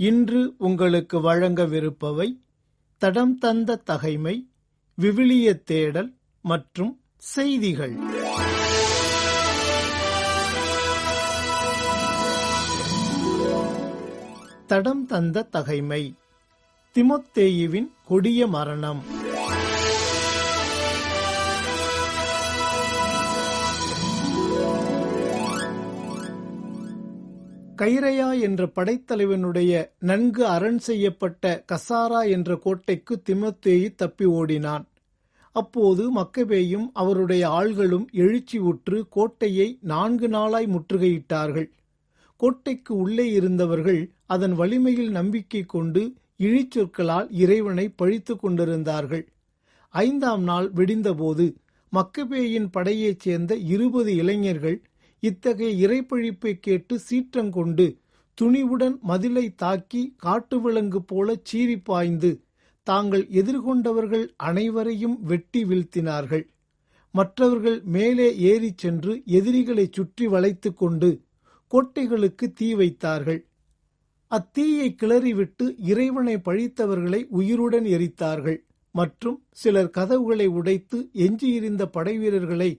இன்று உங்களுக்கு வழங்கவிருப்பவை தடம் தந்த தகைமை விவிலிய தேடல் மற்றும் செய்திகள். தடம் தந்த தகைமை திமொத்தேயுவின் கொடிய மரணம். கைரையா என்ற படைத்தலைவனுடைய நன்கு அரண் செய்யப்பட்ட கசாரா என்ற கோட்டைக்கு திமத்தேயி தப்பி ஓடினான். அப்போது மக்கபேயும் அவருடைய ஆள்களும் எழுச்சி உற்று கோட்டையை நான்கு நாளாய் முற்றுகையிட்டார்கள். கோட்டைக்கு உள்ளே இருந்தவர்கள் அதன் வலிமையில் நம்பிக்கை கொண்டு இழிச்சொற்களால் இறைவனை பழித்து கொண்டிருந்தார்கள். ஐந்தாம் நாள் விடிந்தபோது மக்கபேயின் படையைச் சேர்ந்த இருபது இளைஞர்கள் இத்தகைய இறைப்பழிப்பை கேட்டு சீற்றங்கொண்டு துணிவுடன் மதிலை தாக்கி காட்டு விலங்கு போல சீறி பாய்ந்து தாங்கள் எதிர்கொண்டவர்கள் அனைவரையும் வெட்டி வீழ்த்தினார்கள். மற்றவர்கள் மேலே ஏறிச் சென்று எதிரிகளை சுற்றி வளைத்து கொண்டு கோட்டைகளுக்கு தீ வைத்தார்கள். அத்தீயை கிளறிவிட்டு இறைவனை பழித்தவர்களை உயிருடன் எரித்தார்கள். மற்றும் சிலர் கதவுகளை உடைத்து எஞ்சியிருந்த படைவீரர்களை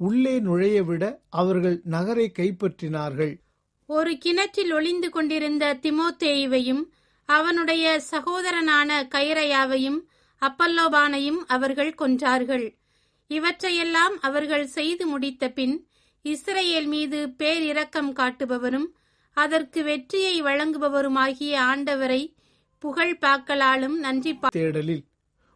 உள்ளே நுழையவிட அவர்கள் நகரை கைப்பற்றினார்கள். ஒரு கிணற்றில் ஒளிந்து கொண்டிருந்த திமோத்தேயுவையும் அவனுடைய சகோதரனான கைரையாவையும் அப்பல்லோபானையும் அவர்கள் கொன்றார்கள். இவற்றையெல்லாம் அவர்கள் செய்து முடித்த பின் இஸ்ரேல் மீது பேரிரக்கம் காட்டுபவரும் அதற்கு வெற்றியை வழங்குபவருமாகிய ஆண்டவரை புகழ் பாக்கலாலும் நன்றி தேடலில்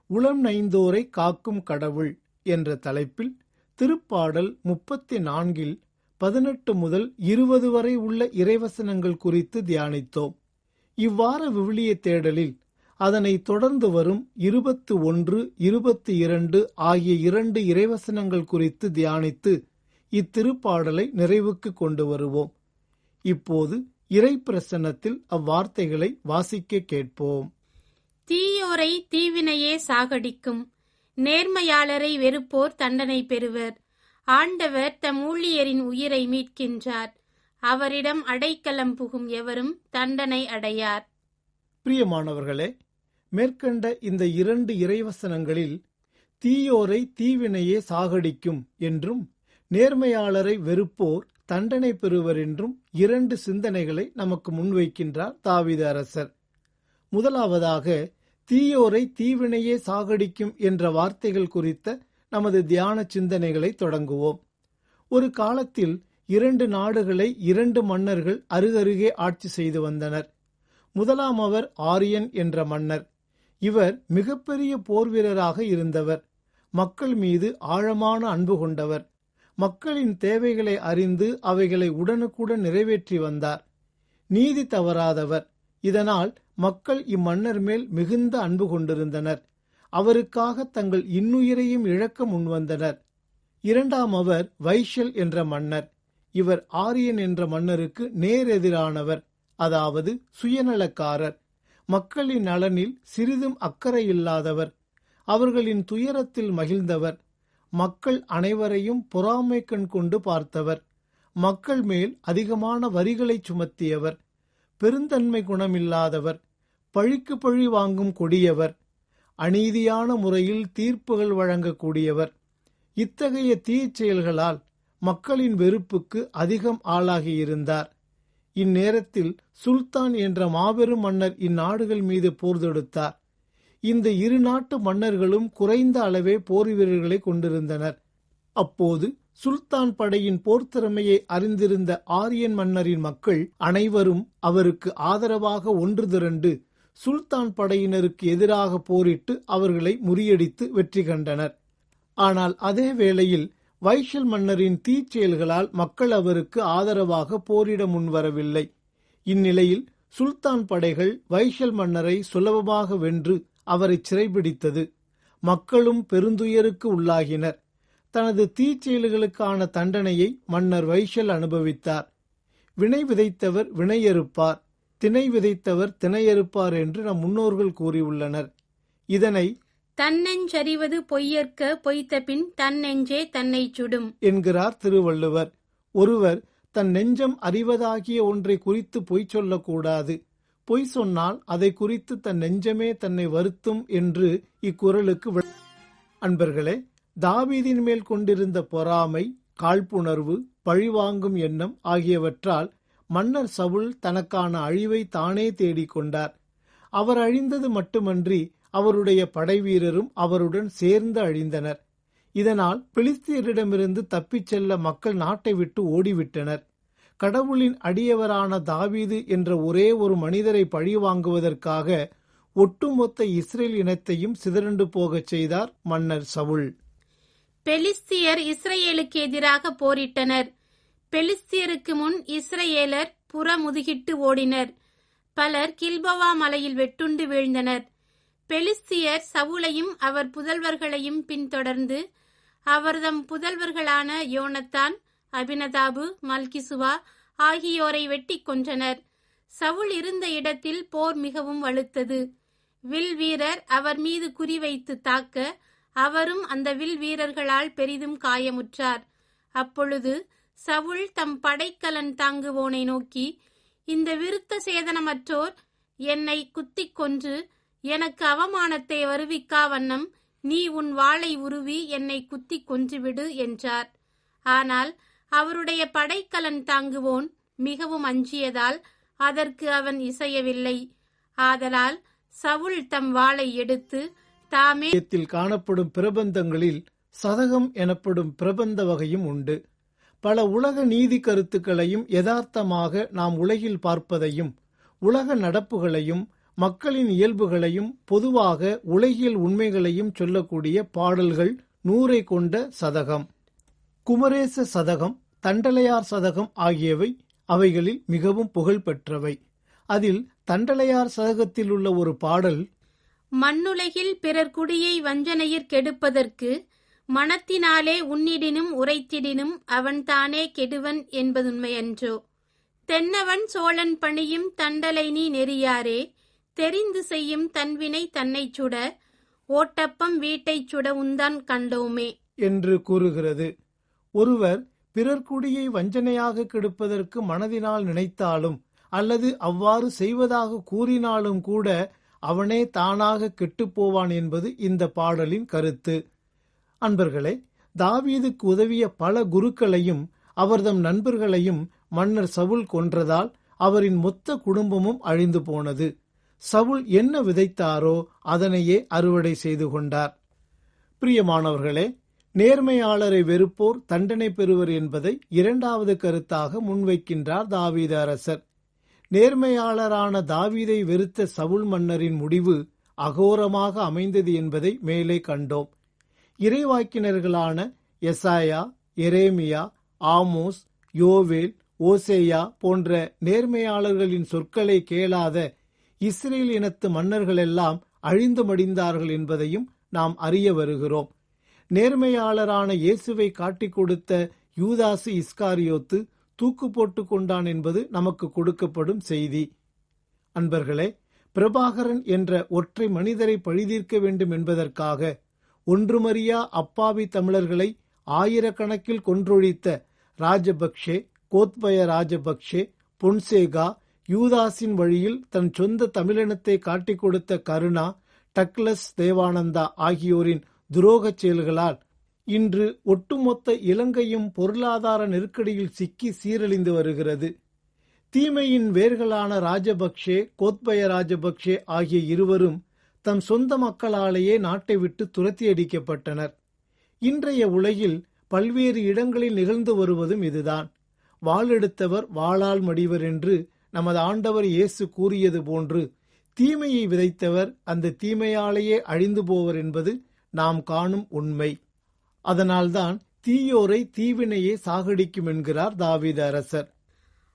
உளம் நைந்தோரை காக்கும் கடவுள் என்ற தலைப்பில் திருப்பாடல் முப்பத்தி நான்கில் பதினெட்டு முதல் இருபது வரை உள்ள இறைவசனங்கள் குறித்து தியானித்தோம். இவ்வார விவிலிய தேடலில் அதனை தொடர்ந்து வரும் இருபத்து ஒன்று இருபத்தி இரண்டு ஆகிய இரண்டு இறைவசனங்கள் குறித்து தியானித்து இத்திருப்பாடலை நிறைவுக்கு கொண்டு வருவோம். இப்போது இறை பிரசன்னத்தில் அவ்வார்த்தைகளை வாசிக்க கேட்போம். தீயோரை தீவினையே சாகடிக்கும் நேர்மையாளரை வெறுப்போர் தண்டனை பெறுவர். ஆண்டவர் தம் ஊழியரின் உயிரை மீட்கின்றார். அவரிடம் அடைக்கலம் புகும் எவரும் தண்டனை அடையார். பிரியமானவர்களே மேற்கண்ட இந்த இரண்டு இறைவசனங்களில் தீயோரை தீவினையே சாகடிக்கும் என்றும் நேர்மையாளரை வெறுப்போர் தண்டனை பெறுவர் என்றும் இரண்டு சிந்தனைகளை நமக்கு முன்வைக்கின்றார் தாவித அரசர். முதலாவதாக தீயோரை தீவினையே சாகடிக்கும் என்ற வார்த்தைகள் குறித்த நமது தியான சிந்தனைகளை தொடங்குவோம். ஒரு காலத்தில் இரண்டு நாடுகளை இரண்டு மன்னர்கள் அருகருகே ஆட்சி செய்து வந்தனர். முதலாம் அவர் ஆரியன் என்ற மன்னர். இவர் மிகப்பெரிய போர் வீரராக இருந்தவர். மக்கள் மீது ஆழமான அன்பு கொண்டவர். மக்களின் தேவைகளை அறிந்து அவைகளை உடனுக்குடன் நிறைவேற்றி வந்தார். நீதி தவறாதவர். இதனால் மக்கள் இம்மன்னர் மேல் மிகுந்த அன்பு கொண்டிருந்தனர். அவருக்காக தங்கள் இன்னுயிரையும் இழக்க முன்வந்தனர். இரண்டாம் அவர் வைஷல் என்ற மன்னர். இவர் ஆரியன் என்ற மன்னருக்கு நேரெதிரானவர் அதாவது சுயநலக்காரர். மக்களின் நலனில் சிறிதும் அக்கறை இல்லாதவர் அவர்களின் துயரத்தில் மகிழ்ந்தவர். மக்கள் அனைவரையும் பொறாமை கண் கொண்டு பார்த்தவர். மக்கள் மேல் அதிகமான வரிகளை சுமத்தியவர். பெருந்தன்மை குணமில்லாதவர். பழிக்கு பழி வாங்கும் கொடியவர் அநீதியான முறையில் தீர்ப்புகள் வழங்கக்கூடியவர். இத்தகைய தீயச் செயல்களால் மக்களின் வெறுப்புக்கு அதிகம் ஆளாகியிருந்தார். இந்நேரத்தில் சுல்தான் என்ற மாபெரும் மன்னர் இந்நாடுகள் மீது போர் தொடுத்தார். இந்த இரு நாட்டு மன்னர்களும் குறைந்த அளவே போர் வீரர்களை கொண்டிருந்தனர். அப்போது சுல்தான் படையின் போர் திறமையை அறிந்திருந்த ஆரியன் மன்னரின் மக்கள் அனைவரும் அவருக்கு ஆதரவாக ஒன்று திரண்டு சுல்தான் படையினருக்கு எதிராக போரிட்டு அவர்களை முறியடித்து வெற்றி கண்டனர். ஆனால் அதே வேளையில் வைஷல் மன்னரின் தீச்செயல்களால் மக்கள் அவருக்கு ஆதரவாக போரிட முன்வரவில்லை. இந்நிலையில் சுல்தான் படைகள் வைஷல் மன்னரை சுலபமாக வென்று அவரை சிறைபிடித்தது. மக்களும் பெருந்துயருக்கு உள்ளாகினர். தனது தீச்செயல்களுக்கான தண்டனையை மன்னர் வைஷல் அனுபவித்தார். வினை விதைத்தவர் வினையறுப்பார் திணை விதைத்தவர் திணையறுப்பார் என்று நம் முன்னோர்கள் கூறியுள்ளனர். இதனை தன்னெஞ்சறிவது பொய்யற்க பொய்த்த பின் தன்னெஞ்சே தன்னைச் சுடும். என்கிறார் திருவள்ளுவர். ஒருவர் தன் நெஞ்சம் அறிவதாகிய ஒன்றை குறித்து பொய் சொல்லக்கூடாது. பொய் சொன்னால் அதை குறித்து தன் நெஞ்சமே தன்னை வருத்தும் என்று இக்குறளுக்கு விள- அன்பர்களே தாவீதின் மேல் கொண்டிருந்த பொறாமை காழ்ப்புணர்வு பழிவாங்கும் எண்ணம் ஆகியவற்றால் மன்னர் சவுல் தனக்கான அழிவை தானே தேடிக் கொண்டார். அவர் அழிந்தது மட்டுமன்றி அவருடைய படைவீரரும் அவருடன் சேர்ந்து அழிந்தனர். இதனால் பிலிஸ்தியரிடமிருந்து தப்பிச் செல்ல மக்கள் நாட்டை விட்டு ஓடிவிட்டனர். கடவுளின் அடியவரான தாவீது என்ற ஒரே ஒரு மனிதரை பழிவாங்குவதற்காக ஒட்டுமொத்த இஸ்ரேல் இனத்தையும் சிதறண்டு போகச் செய்தார் மன்னர் சவுல். பெலிஸ்தியர் இஸ்ரேலுக்கு எதிராக போரிட்டனர். பெலிஸ்தியருக்கு முன் இஸ்ரேலர் புறமுதுகிட்டு ஓடினர். பலர் கில்பவா மலையில் வெட்டுண்டு வீழ்ந்தனர். பெலிஸ்தியர் சவுலையும் அவர் புதல்வர்களையும் பின்தொடர்ந்து அவர்தம் புதல்வர்களான யோனத்தான் அபினதாபு மல்கிசுவா ஆகியோரை வெட்டிக் கொன்றனர். சவுல் இருந்த இடத்தில் போர் மிகவும் வலுத்தது. வில் வீரர் அவர் மீது குறிவைத்து தாக்க அவரும் அந்த வில் வீரர்களால் பெரிதும் காயமுற்றார். அப்பொழுது சவுல் தம் படைக்கலன் தாங்குவோனை நோக்கி இந்த விருத்த சேதனமற்றோர் என்னை குத்திக் கொன்று எனக்கு அவமானத்தை வருவிக்கா வண்ணம் நீ உன் வாளை உருவி என்னை குத்திக் கொன்றுவிடு என்றார். ஆனால் அவருடைய படைக்கலன் தாங்குவோன் மிகவும் அஞ்சியதால் அதற்கு அவன் இசையவில்லை. ஆதலால் சவுல் தம் வாளை எடுத்து தாமே காணப்படும் பிரபந்தங்களில் சதகம் எனப்படும் பிரபந்த வகையும் உண்டு. பல உலக நீதி கருத்துக்களையும் யதார்த்தமாக நாம் உலகில் பார்ப்பதையும் உலக நடப்புகளையும் மக்களின் இயல்புகளையும் பொதுவாக உலகியல் உண்மைகளையும் சொல்லக்கூடிய பாடல்கள் நூறை கொண்ட சதகம். குமரேச சதகம் தண்டலையார் சதகம் ஆகியவை அவைகளில் மிகவும் புகழ்பெற்றவை. அதில் தண்டலையார் சதகத்தில் உள்ள ஒரு பாடல் மண்ணுலகில் பிறர் குடியை வஞ்சனையிற் கெடுப்பதற்கு மனத்தினாலே உன்னிடினும் உரைத்திடினும் அவன்தானே கெடுவன் என்பதுண்மையன்றோ. தென்னவன் சோழன் பணியும் தண்டலை நீ நெறியாரே. தெரிந்து செய்யும் தன்வினை தன்னைச் சுட ஓட்டப்பம் வீட்டைச் சுட உந்தான் கண்டோமே. என்று கூறுகிறது. ஒருவர் பிறர் குடியை வஞ்சனையாக கெடுப்பதற்கு மனதினால் நினைத்தாலும் அல்லது அவ்வாறு செய்வதாக கூறினாலும் கூட அவனே தானாக கெட்டுப்போவான் என்பது இந்த பாடலின் கருத்து. அன்பர்களே தாவீதுக்கு உதவிய பல குருக்களையும் அவர்தம் நண்பர்களையும் மன்னர் சவுல் கொன்றதால் அவரின் மொத்த குடும்பமும் அழிந்து போனது. சவுல் என்ன விதைத்தாரோ அதனையே அறுவடை செய்து கொண்டார். பிரியமானவர்களே நேர்மையாளரை வெறுப்போர் தண்டனை பெறுவர் என்பதை இரண்டாவது கருத்தாக முன்வைக்கின்றார் தாவீத அரசர். நேர்மையாளரான தாவீதை வெறுத்த சவுல் மன்னரின் முடிவு அகோரமாக அமைந்தது என்பதை மேலே கண்டோம். இறைவாக்கினர்களான எசாயா எரேமியா ஆமோஸ் யோவேல் ஓசேயா போன்ற நேர்மையாளர்களின் சொற்களை கேளாத இஸ்ரேல் இனத்து மன்னர்களெல்லாம் அழிந்து மடிந்தார்கள் என்பதையும் நாம் அறிய வருகிறோம். நேர்மையாளரான இயேசுவை காட்டிக் கொடுத்த யூதாசு இஸ்காரியோத்து தூக்கு போட்டு கொண்டான் என்பது நமக்கு கொடுக்கப்படும் செய்தி. அன்பர்களே பிரபாகரன் என்ற ஒற்றை மனிதரை பழிதீர்க்க வேண்டும் என்பதற்காக ஒன்றுமறியா அப்பாவி தமிழர்களை ஆயிரக்கணக்கில் கொன்றொழித்த ராஜபக்ஷே கோத்பய ராஜபக்ஷே பொன்சேகா யூதாஸின் வழியில் தன் சொந்த தமிழினத்தை காட்டிக் கொடுத்த கருணா டக்ளஸ் தேவானந்தா ஆகியோரின் துரோகச் செயல்களால் இன்று ஒட்டுமொத்த இலங்கையும் பொருளாதார நெருக்கடியில் சிக்கி சீரழிந்து வருகிறது. தீமையின் வேர்களான ராஜபக்ஷே கோத்பய ராஜபக்ஷே ஆகிய இருவரும் தம் சொந்த மக்களாலேயே நாட்டை விட்டு துரத்தி அடிக்கப்பட்டனர். இன்றைய உலகில் பல்வேறு இடங்களில் நிகழ்ந்து வருவதும் இதுதான். வாளெடுத்தவர் வாளால் மடிவர் என்று நமது ஆண்டவர் இயேசு கூறியது போன்று தீமையை விதைத்தவர் அந்த தீமையாலேயே அழிந்து போவர் என்பது நாம் காணும் உண்மை. அதனால்தான் தீயோரை தீவினையே சாகடிக்கும் என்கிறார் தாவீத அரசர்.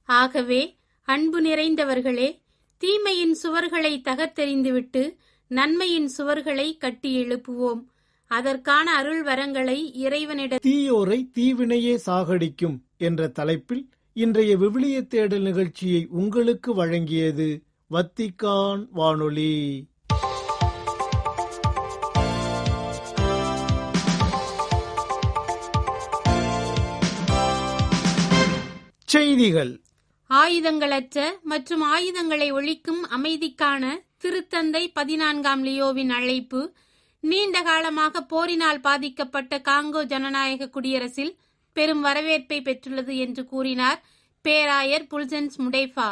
ஆகவே அன்பு நிறைந்தவர்களே தீமையின் சுவர்களை தகர்த்தெறிந்துவிட்டு நன்மையின் சுவர்களை கட்டி எழுப்புவோம். அதற்கான அருள் வரங்களை இறைவனிட தீயோரை தீவினையே சாகடிக்கும் என்ற தலைப்பில் இன்றைய விவிலிய தேடல் நிகழ்ச்சியை உங்களுக்கு வழங்கியது வத்திக்கான் வானொலி. செய்திகள். ஆயுதங்களற்ற மற்றும் ஆயுதங்களை ஒழிக்கும் அமைதிக்கான திருத்தந்தை பதினான்காம் லியோவின் அழைப்பு நீண்ட காலமாக போரினால் பாதிக்கப்பட்ட காங்கோ ஜனநாயக குடியரசில் பெரும் வரவேற்பை பெற்றுள்ளது என்று கூறினார் பேராயர் புல்சன்ஸ் முடேஃபா.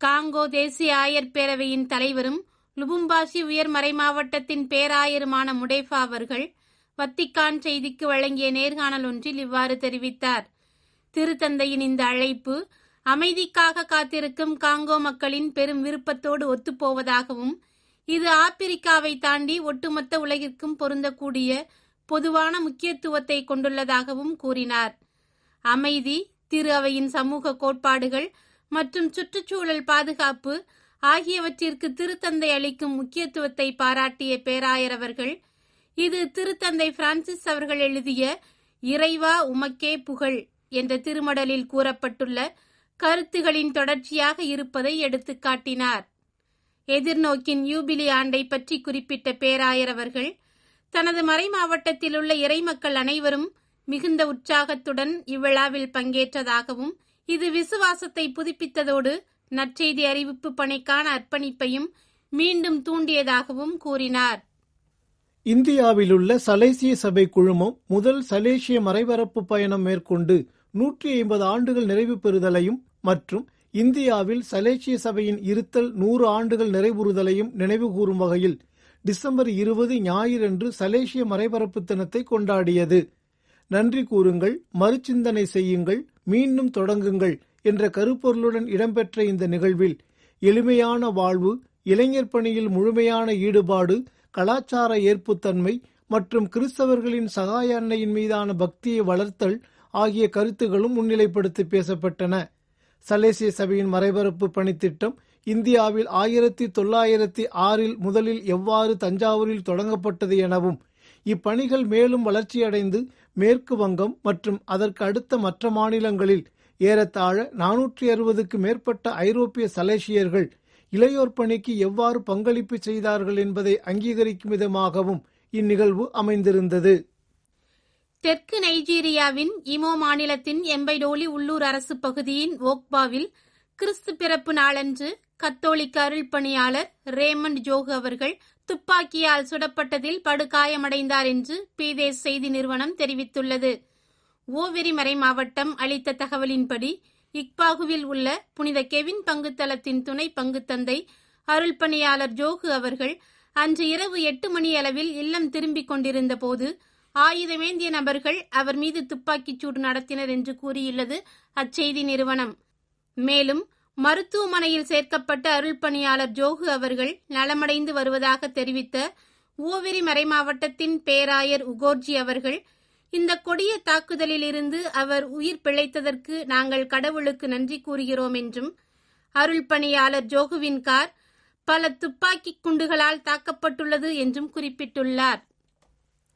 காங்கோ தேசிய ஆயர் பேரவையின் தலைவரும் லுபும்பாசி உயர் மறைமாவட்டத்தின் பேராயருமான முடேஃபா அவர்கள் வத்திக்கான் செய்திக்கு வழங்கிய நேர்காணல் ஒன்றில் இவ்வாறு தெரிவித்தார். திருத்தந்தையின் இந்த அழைப்பு அமைதிக்காக காத்திருக்கும் காங்கோ மக்களின் பெரும் விருப்பத்தோடு ஒத்துப்போவதாகவும் இது ஆப்பிரிக்காவை தாண்டி ஒட்டுமொத்த உலகிற்கும் பொருந்தக்கூடிய பொதுவான முக்கியத்துவத்தை கொண்டுள்ளதாகவும் கூறினார். அமைதி திரு அவையின் சமூக கோட்பாடுகள் மற்றும் சுற்றுச்சூழல் பாதுகாப்பு ஆகியவற்றிற்கு திருத்தந்தை அளிக்கும் முக்கியத்துவத்தை பாராட்டிய பேராயர் அவர்கள் இது திருத்தந்தை பிரான்சிஸ் அவர்கள் எழுதிய இறைவா உமக்கே புகழ் என்ற திருமடலில் கூறப்பட்டுள்ள கருத்துகளின் தொடர்ச்சியாக இருப்பதை எடுத்துக்காட்டினார் எதிர்நோக்கின் யூபிலி ஆண்டை பற்றி குறிப்பிட்ட பேராயர் அவர்கள் தனது மறைமாவட்டத்தில் உள்ள இறைமக்கள் அனைவரும் மிகுந்த உற்சாகத்துடன் இவ்விழாவில் பங்கேற்றதாகவும் இது விசுவாசத்தை புதுப்பித்ததோடு நற்செய்தி அறிவிப்பு பணிக்கான அர்ப்பணிப்பையும் மீண்டும் தூண்டியதாகவும் கூறினார். இந்தியாவிலுள்ள சலேசிய சபை குழுமம் முதல் சலேசிய மறைபரப்பு பயணம் மேற்கொண்டு நூற்றி ஐம்பது ஆண்டுகள் நிறைவு பெறுதலையும் மற்றும் இந்தியாவில் சலேசிய சபையின் இருத்தல் நூறு ஆண்டுகள் நிறைவுறுதலையும் நினைவுகூரும் வகையில் டிசம்பர் இருபது ஞாயிறன்று சலேசிய மறைபரப்பு தினத்தை கொண்டாடியது. நன்றி கூறுங்கள் மறுசிந்தனை செய்யுங்கள் மீண்டும் தொடங்குங்கள் என்ற கருப்பொருளுடன் இடம்பெற்ற இந்த நிகழ்வில் எளிமையான வாழ்வு இளைஞர் பணியில் முழுமையான ஈடுபாடு கலாச்சார ஏற்புத்தன்மை மற்றும் கிறிஸ்தவர்களின் சகாய அன்னையின் மீதான பக்தியை வளர்த்தல் ஆகிய கருத்துகளும் முன்னிலைப்படுத்தி பேசப்பட்டன. சலேசிய சபையின் மறைபரப்பு பணித்திட்டம் இந்தியாவில் ஆயிரத்தி தொள்ளாயிரத்தி ஆறில் முதலில் எவ்வாறு தஞ்சாவூரில் தொடங்கப்பட்டது எனவும் இப்பணிகள் மேலும் வளர்ச்சியடைந்து மேற்கு வங்கம் மற்றும் அதற்கு அடுத்த மற்ற மாநிலங்களில் ஏறத்தாழ நானூற்றி அறுபதுக்கு மேற்பட்ட ஐரோப்பிய சலேசியர்கள் இளையோர் பணிக்கு எவ்வாறு பங்களிப்பு செய்தார்கள் என்பதை அங்கீகரிக்கும் விதமாகவும் இந்நிகழ்வு அமைந்திருந்தது. தெற்கு நைஜீரியாவின் இமோ மாநிலத்தின் எம்பைடோலி உள்ளூர் அரசு பகுதியின் ஓக்பாவில் கிறிஸ்து பிறப்பு நாளன்று கத்தோலிக்க அருள் பணியாளர் ரேமண்ட் ஜோகு அவர்கள் துப்பாக்கியால் சுடப்பட்டதில் படுகாயமடைந்தார் என்று பீதேஸ் செய்தி நிறுவனம் தெரிவித்துள்ளது. ஓவெரிமறை மாவட்டம் அளித்த தகவலின்படி இக்பாகுவில் உள்ள புனித கெவின் பங்குத்தளத்தின் துணை பங்குத்தந்தை அருள் பணியாளர் ஜோகு அவர்கள் அன்று இரவு எட்டு மணி அளவில் இல்லம் திரும்பிக் கொண்டிருந்த போது ஆயுதமேந்திய நபர்கள் அவர் மீது துப்பாக்கிச் சூடு நடத்தினர் என்று கூறியுள்ளது அச்செய்தி நிறுவனம். மேலும் மருத்துவமனையில் சேர்க்கப்பட்ட அருள் பணியாளர் ஜோகு அவர்கள் நலமடைந்து வருவதாக தெரிவித்த ஓவெரி மறைமாவட்டத்தின் பேராயர் உகோர்ஜி அவர்கள் இந்த கொடிய தாக்குதலில் இருந்து அவர் உயிர் பிழைத்ததற்கு நாங்கள் கடவுளுக்கு நன்றி கூறுகிறோம் என்றும் அருள் பணியாளர் ஜோகுவின் கார் பல துப்பாக்கி குண்டுகளால் தாக்கப்பட்டுள்ளது என்றும் குறிப்பிட்டுள்ளார்.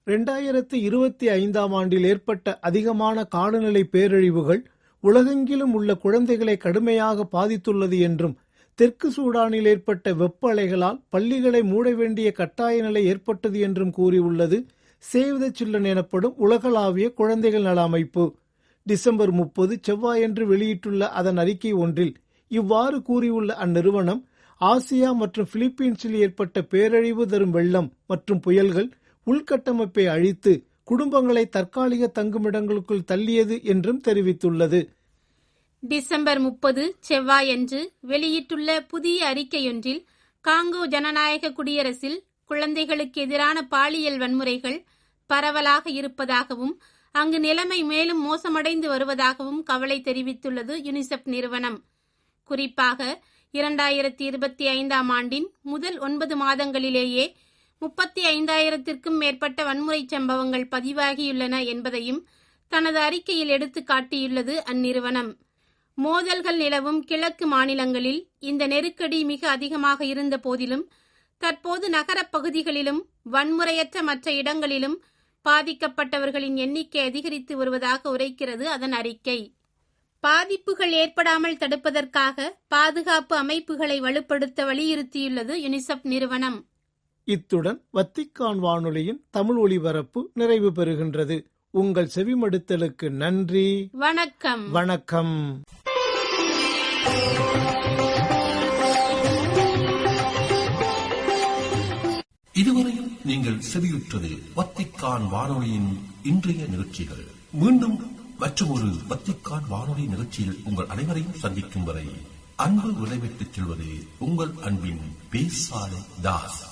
இரண்டாயிரத்து இருபத்தி ஐந்தாம் ஆண்டில் ஏற்பட்ட அதிகமான காலநிலை பேரழிவுகள் உலகெங்கிலும் உள்ள குழந்தைகளை கடுமையாக பாதித்துள்ளது என்றும் தெற்கு சூடானில் ஏற்பட்ட வெப்ப அலைகளால் பள்ளிகளை மூட வேண்டிய கட்டாய நிலை ஏற்பட்டது என்றும் கூறியுள்ளது. சேவ் த சில்ட்ரன் எனப்படும் உலகளாவிய குழந்தைகள் நல அமைப்பு. டிசம்பர் முப்பது செவ்வாயன்று வெளியிட்டுள்ள அதன் அறிக்கை ஒன்றில் இவ்வாறு கூறியுள்ள அந்நிறுவனம் ஆசியா மற்றும் பிலிப்பீன்ஸில் ஏற்பட்ட பேரழிவு தரும் வெள்ளம் மற்றும் புயல்கள் உள்கட்டமைப்பை அழித்து குடும்பங்களை தற்காலிக தங்குமிடங்களுக்குள் தள்ளியது என்றும் தெரிவித்துள்ளது. டிசம்பர் முப்பது செவ்வாயன்று வெளியிட்டுள்ள புதிய அறிக்கையொன்றில் காங்கோ ஜனநாயக குடியரசில் குழந்தைகளுக்கு எதிரான பாலியல் வன்முறைகள் பரவலாக இருப்பதாகவும் அங்கு நிலைமை மேலும் மோசமடைந்து வருவதாகவும் கவலை தெரிவித்துள்ளது யுனிசெப் நிறுவனம். குறிப்பாக இரண்டாயிரத்தி இருபத்தி ஐந்தாம் ஆண்டின் முதல் ஒன்பது மாதங்களிலேயே முப்பத்தி ஐந்தாயிரத்திற்கும் மேற்பட்ட வன்முறை சம்பவங்கள் பதிவாகியுள்ளன என்பதையும் தனது அறிக்கையில் எடுத்து காட்டியுள்ளது அந்நிறுவனம். மோதல்கள் நிலவும் கிழக்கு மாநிலங்களில் இந்த நெருக்கடி மிக அதிகமாக இருந்த போதிலும் தற்போது நகரப் பகுதிகளிலும் வன்முறையற்ற மற்ற இடங்களிலும் பாதிக்கப்பட்டவர்களின் எண்ணிக்கை அதிகரித்து வருவதாக உரைக்கிறது அதன் அறிக்கை. பாதிப்புகள் ஏற்படாமல் தடுப்பதற்காக பாதுகாப்பு அமைப்புகளை வலுப்படுத்த வலியுறுத்தியுள்ளது யுனிசெஃப் நிறுவனம். இத்துடன் வத்திக்கான் வானொலியின் தமிழ் ஒளிபரப்பு நிறைவு பெறுகின்றது. உங்கள் செவிமடுத்தலுக்கு நன்றி. வணக்கம். வணக்கம். இதுவரையில் நீங்கள் செவியுற்றது வத்திக்கான் வானொலியின் இன்றைய நிகழ்ச்சிகள். மீண்டும் மற்றொரு வத்திக்கான் வானொலி நிகழ்ச்சியில் உங்கள் அனைவரையும் சந்திக்கும் வரை அன்பு விடைபெற்றுச் செல்வது உங்கள் அன்பின் பேசாலை தாஸ்.